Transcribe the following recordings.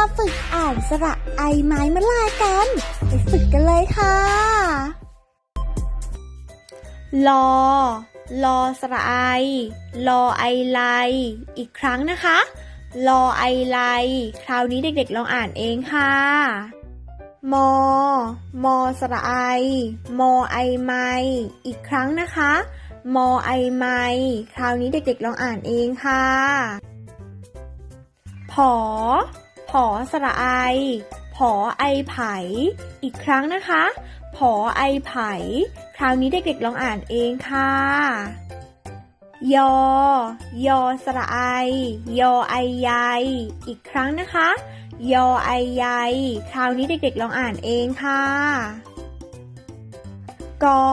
มาฝึกอ่านสระไอไม้มะลายกัน ไปฝึกกันเลยค่ะ ลอ ลอสระไอ ลอไอไล อีกครั้งนะคะ ลอไอไล คราวนี้เด็กๆลองอ่านเองค่ะ มอ มอสระไอ มอไอไม อีกครั้งนะคะ มอไอไม คราวนี้เด็กๆลองอ่านเองค่ะผอ ผอสระไอ ผอไอไผ อีกครั้งนะคะ ผอไอไผ คราวนี้เด็กๆลองอ่านเองค่ะ ยอ ยอสระไอ ยอไอใยอีกครั้งนะคะ ยอไอใยคราวนี้เด็กๆลองอ่านเองค่ะ กอ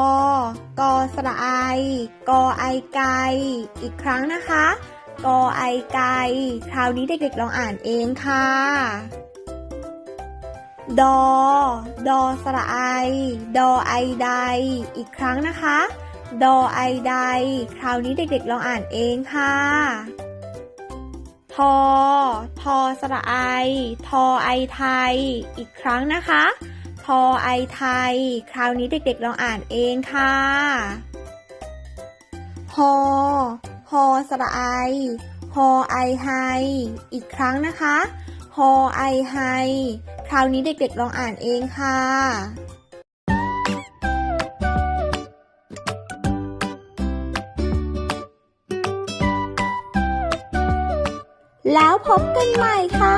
กอสระไอ กอไอไก อีกครั้งนะคะ กอไอไกคราวนี้เด็กๆลองอ่านเองค่ะ ดอ ดอสระไอ ดอไอใดอีกครั้งนะคะ ดอไอใดคราวนี้เด็กๆลองอ่านเองค่ะ ทอ ทอสระไอ ทอไอไทย อีกครั้งนะคะ ทอไอไทย คราวนี้เด็กๆลองอ่านเองค่ะ ฮอ ฮอสระไอฮอไอไฮอีกครั้งนะคะฮอไอไฮคราวนี้เด็กๆลองอ่านเองค่ะแล้วพบกันใหม่ค่ะ